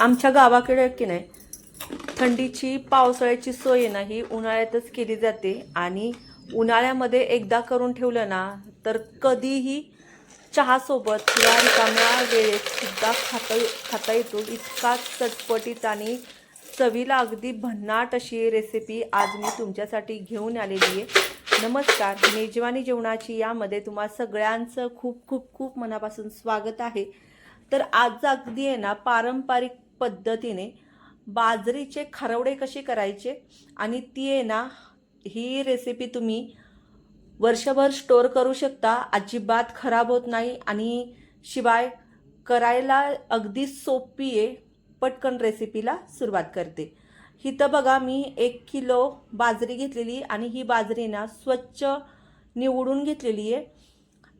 आमच्या गावाकडे की नाही थंडीची पावसाळ्याची सोय ना ही उन्हाळ्यातच केली जाते. आणि उन्हाळ्यामध्ये एकदा करून ठेवलं ना तर कधीही चहासोबत किंवा रिकाम्या वेळेत सुद्धा खाता खाता येतो. इतका चटपटीत आणि चवीला अगदी भन्नाट अशी रेसिपी आज मी तुमच्यासाठी घेऊन आलेली आहे. नमस्कार. मेजवानी जेवणाची यामध्ये तुम्हा सगळ्यांचं खूप खूप खूप मनापासून स्वागत आहे. तर आज अगदी आहे ना पारंपरिक पद्धतीने बाजरीचे खरवडे कसे करायचे? आणि ती आहे ना ही रेसिपी तुम्ही वर्षभर स्टोअर करू शकता. अजिबात खराब होत नाही. आणि शिवाय करायला अगदी सोपी आहे. पटकन रेसिपीला सुरुवात करते. इथं बघा मी एक किलो बाजरी घेतलेली आणि ही बाजरी ना स्वच्छ निवडून घेतलेली आहे.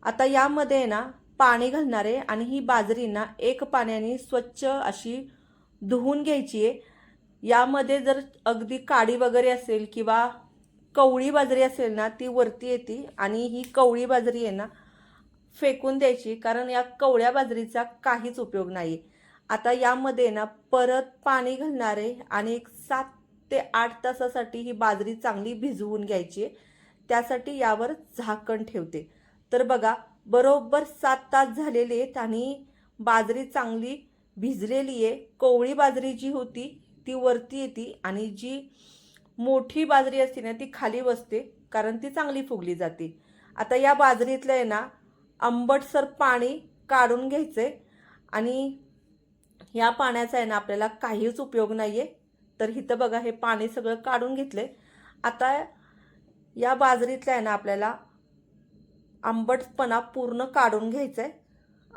आता यामध्ये आहे ना पाणी घालणार आहे. आणि ही बाजरी ना एक पाण्याने स्वच्छ अशी धुवून घ्यायची आहे. यामध्ये जर अगदी काडी वगैरे असेल किंवा कवळी बाजरी असेल ना ती वरती येते आणि ही कवळी बाजरी आहे ना फेकून द्यायची. कारण या कवळ्या बाजरीचा काहीच उपयोग नाही. आता यामध्ये ना परत पाणी घालणार आहे आणि एक सात ते आठ तासासाठी ही बाजरी चांगली भिजवून घ्यायची आहे. त्यासाठी यावर झाकण ठेवते. तर बघा बरोबर सात तास झालेले आहेत आणि बाजरी चांगली भिजलेली आहे. कोवळी बाजरी जी होती ती वरती येते आणि जी मोठी बाजरी असते ना ती खाली बसते कारण ती चांगली फुगली जाते. आता या बाजरीतलं आहे ना आंबटसर पाणी काढून घ्यायचं आहे आणि या पाण्याचा आहे ना आपल्याला काहीच उपयोग नाही आहे तर इथं बघा हे पाणी सगळं काढून घेतलंय. आता या बाजरीतलं आहे ना आपल्याला आंबटपणा पूर्ण काढून घ्यायचा आहे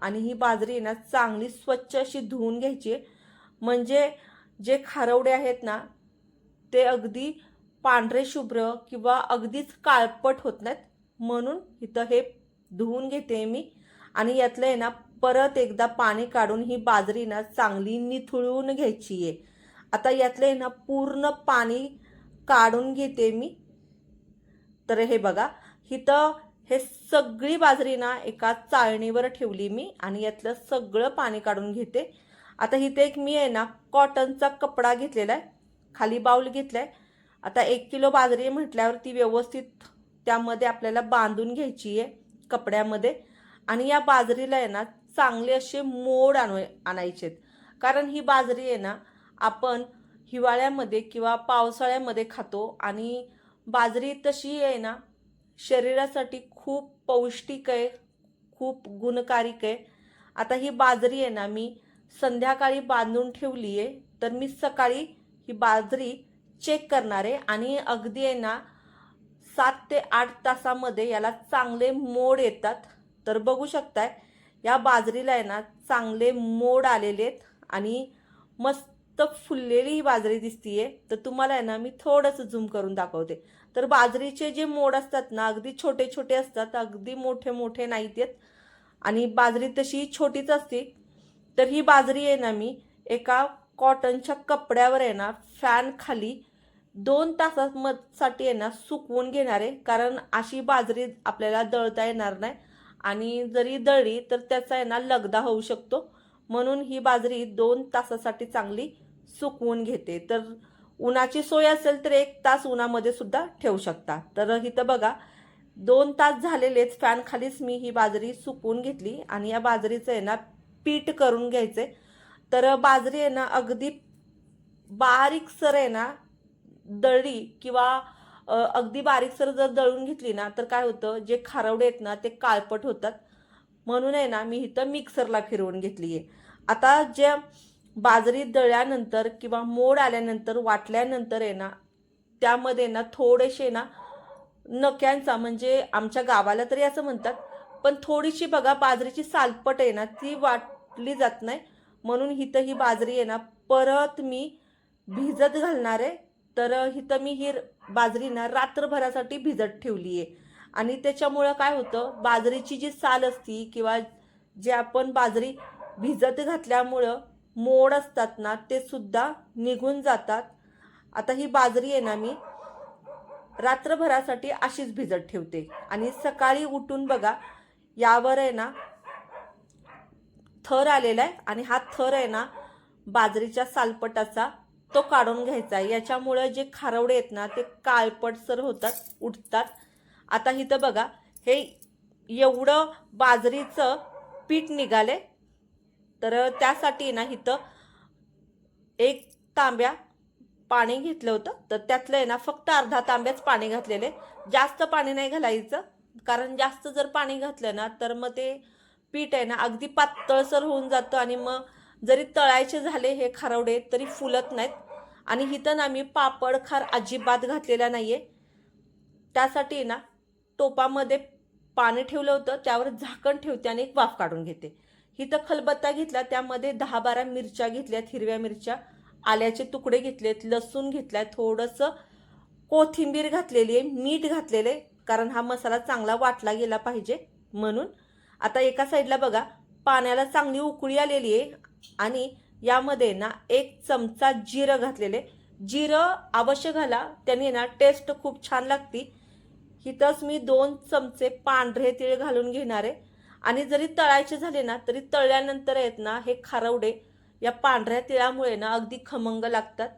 आणि ही बाजरी आहे ना चांगली स्वच्छ अशी धुवून घ्यायची आहे. म्हणजे जे खारवडे आहेत ना ते अगदी पांढरे शुभ्र किंवा अगदीच काळपट होत नाहीत. म्हणून इथं हे धुवून घेते मी. आणि यातलं आहे ना परत एकदा पाणी काढून ही बाजरी ना चांगली निथळून घ्यायची आहे. आता यातलं आहे ना पूर्ण पाणी काढून घेते मी. तर हे बघा इथं हे सगळी बाजरी ना एका चाळणीवर ठेवली मी आणि यातलं सगळं पाणी काढून घेते. आता इथे एक मी आहे ना कॉटनचा कपडा घेतलेला आहे. खाली बाऊल घेतला आहे आता एक किलो बाजरी म्हटल्यावर ती व्यवस्थित त्यामध्ये आपल्याला बांधून घ्यायची आहे कपड्यामध्ये. आणि या बाजरीला आहे ना चांगले असे मोड आणू आणायचे कारण ही बाजरी आहे ना आपण हिवाळ्यामध्ये किंवा पावसाळ्यामध्ये खातो आणि बाजरी तशी आहे ना शरीरासाठी खूप पौष्टिक आहे खूप गुणकारिक आहे. आता ही बाजरी आहे ना मी संध्याकाळी बांधून ठेवली आहे तर मी सकाळी ही बाजरी चेक करणार आहे. आणि अगदी आहे ना सात ते आठ तासामध्ये याला चांगले मोड येतात. तर बघू शकताय या बाजरीला आहे ना चांगले मोड आलेले आहेत. आणि मस्त फुललेली ही बाजरी दिसतीये. तर तुम्हाला आहे ना मी थोडंसं झूम करून दाखवते. तर बाजरीचे जे मोड असतात ना अगदी छोटे छोटे असतात अगदी मोठे मोठे नाहीत येत. आणि बाजरी तशी छोटीच असते. तर ही बाजरी आहे ना मी एका कॉटनच्या कपड्यावर आहे ना फॅन खाली दोन तासासाठी आहे ना सुकवून घेणार आहे. कारण अशी बाजरी आपल्याला दळता येणार नाही. आणि जरी दळली तर त्याचा आहे ना लगदा होऊ शकतो. म्हणून ही बाजरी दोन तासासाठी चांगली सुकवून घेते. तर उन्हाची सोय असेल तर एक तास उन्हामध्ये सुद्धा ठेवू शकता. तर इथं बघा दोन तास झालेलेच फॅन खालीच मी ही बाजरी सुकवून घेतली आणि या बाजरीचं आहे ना पीठ करून घ्यायचे तर बाजरी आहे ना अगदी बारीकसर आहे ना दळली किंवा अगदी बारीकसर जर दळून घेतली ना तर काय होतं जे खारवडे आहेत ना ते काळपट होतात. म्हणून आहे ना मी इथं मिक्सरला फिरवून घेतली आहे आता ज्या बाजरी दळल्यानंतर किंवा मोड आल्यानंतर वाटल्यानंतर आहे ना त्यामध्ये ना थोडेसे ना नक्यांचा म्हणजे आमच्या गावाला तरी असं म्हणतात पण थोडीशी बघा बाजरीची सालपट आहे ना ती वाटली जात नाही. म्हणून इथं ही बाजरी आहे ना परत मी भिजत घालणार आहे. तर इथं मी ही बाजरी ना रात्रभरासाठी भिजत ठेवली आहे. आणि त्याच्यामुळं काय होतं बाजरीची जी साल असती किंवा जे आपण बाजरी भिजत घातल्यामुळं मोड असतात ना ते सुद्धा निघून जातात. आता ही बाजरी आहे ना मी रात्रभरासाठी अशीच भिजत ठेवते. आणि सकाळी उठून बघा यावर आहे ना थर आलेला आहे. आणि हा थर आहे ना बाजरीच्या सालपटाचा तो काढून घ्यायचा आहे. याच्यामुळं जे खारवडे आहेत ना ते काळपटसर होतात उठतात आता इथं बघा हे एवढं बाजरीचं पीठ निघाले तर त्यासाठी ना इथं एक तांब्या पाणी घेतलं होतं. तर त्यातलं आहे ना फक्त अर्धा तांब्याच पाणी घातलेले जास्त पाणी नाही घालायचं. कारण जास्त जर पाणी घातलं ना तर मग ते पीठ आहे ना अगदी पातळसर होऊन जातं आणि मग जरी तळायचे झाले हे खारवडे तरी फुलत नाहीत. आणि इथं ना मी पापड खार अजिबात घातलेला नाही आहे त्यासाठी ना टोपामध्ये पाणी ठेवलं होतं. त्यावर झाकण ठेवते आणि एक वाफ काढून घेते. इथं खलबत्ता घेतला त्यामध्ये दहा बारा मिरच्या घेतल्यात हिरव्या मिरच्या आल्याचे तुकडे घेतलेत लसूण घेतलाय थोडंसं कोथिंबीर घातलेली आहे मीठ घातलेले कारण हा मसाला चांगला वाटला गेला पाहिजे म्हणून. आता एका साईडला बघा पाण्याला चांगली उकळी आलेली आहे आणि यामध्ये ना एक चमचा जिरं घातलेले जिरं अवश्य घाला त्याने ना टेस्ट खूप छान लागती. इथंच मी दोन चमचे पांढरे तीळ घालून घेणार आहे. आणि जरी तळायचे झाले ना तरी तळल्यानंतर आहेत ना हे खारवडे या पांढऱ्या तिळामुळे ना अगदी खमंग लागतात.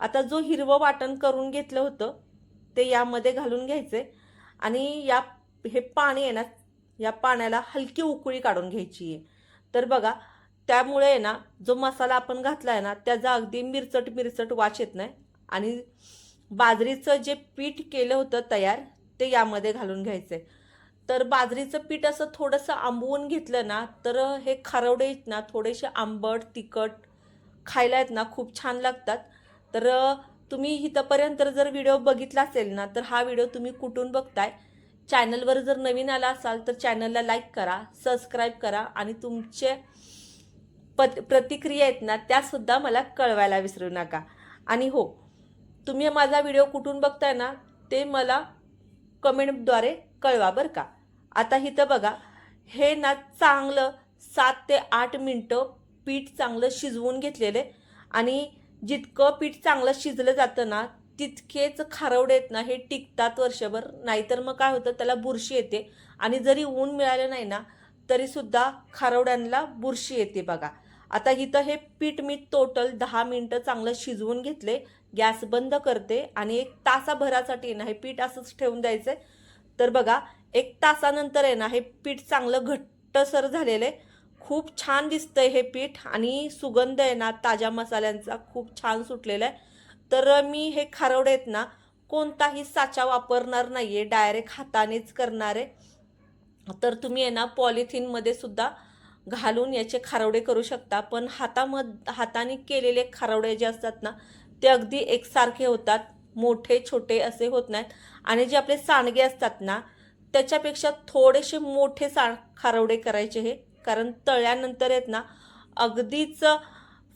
आता जो हिरवं वाटण करून घेतलं होतं ते यामध्ये घालून घ्यायचे आणि या हे पाणी आहे ना या पाण्याला हलकी उकळी काढून घ्यायची आहे. तर बघा त्यामुळे आहे ना जो मसाला आपण घातला आहे ना त्याचा अगदी मिरचट मिरचट वाच येत नाही. आणि बाजरीचं जे पीठ केलं होतं तयार ते यामध्ये घालून घ्यायचं आहे तर बाजरीचं पीठ असं थोडंसं आंबवून घेतलं ना तर हे खारवडे आहेत ना थोडेसे आंबट तिखट खायला आहेत ना खूप छान लागतात. तर तुम्ही इथंपर्यंत जर व्हिडिओ बघितला असेल ना तर हा व्हिडिओ तुम्ही कुठून बघताय? चॅनलवर जर नवीन आला असाल तर चॅनलला लाईक करा सबस्क्राईब करा आणि तुमचे पत प्रतिक्रिया आहेत ना त्यासुद्धा मला कळवायला विसरू नका. आणि हो तुम्ही माझा व्हिडिओ कुठून बघताय ना ते मला कमेंटद्वारे कळवा बरं का. आता इथं बघा हे ना चांगलं सात ते आठ मिनटं पीठ चांगलं शिजवून घेतलेले. आणि जितकं पीठ चांगलं शिजलं जातं ना तितकेच खारवडे आहेत ना हे टिकतात वर्षभर. नाहीतर मग काय होतं त्याला बुरशी येते. आणि जरी ऊन मिळालं नाही ना तरीसुद्धा खारवड्यांना बुरशी येते बघा. आता इथं हे पीठ मी टोटल दहा मिनटं चांगलं शिजवून घेतले. गॅस बंद करते आणि एक तासाभरासाठी ना हे पीठ असंच ठेवून द्यायचं तर बघा एक तासानंतर आहे ना हे पीठ चांगलं घट्टसर झालेलं आहे. खूप छान दिसतंय हे पीठ आणि सुगंध आहे ना ताज्या मसाल्यांचा खूप छान सुटलेला आहे. तर मी हे खारवडे आहेत ना कोणताही साचा वापरणार नाही आहे डायरेक्ट हातानेच करणार आहे. तर तुम्ही आहे ना पॉलिथिनमध्ये सुद्धा घालून याचे खारवडे करू शकता. पण हातामध हाताने केलेले खारवडे जे असतात ना ते अगदी एकसारखे होतात. मोठे छोटे असे होत नाहीत. आणि जे आपले सांडगे असतात ना त्याच्यापेक्षा थोडेसे मोठे सा खारवडे करायचे हे. कारण तळल्यानंतर आहेत ना अगदीच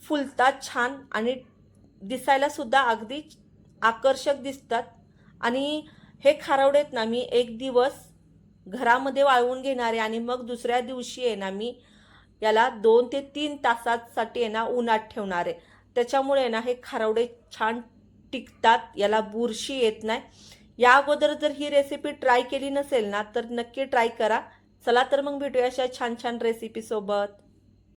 फुलतात छान आणि दिसायला सुद्धा अगदी आकर्षक दिसतात. आणि हे खारवडे आहेत ना मी एक दिवस घरामध्ये वाळवून घेणारे आणि मग दुसऱ्या दिवशी आहे ना मी याला दोन ते तीन तासासाठी आहे ना उन्हात ठेवणार. आहे त्याच्यामुळे ना हे खारवडे छान टिकतात याला बुरशी येत नाही. या अगोदर जर ही रेसिपी ट्राय केली नसेल ना तर नक्की ट्राय करा. चला तर मग भेटूया अशा छान छान रेसिपीसोबत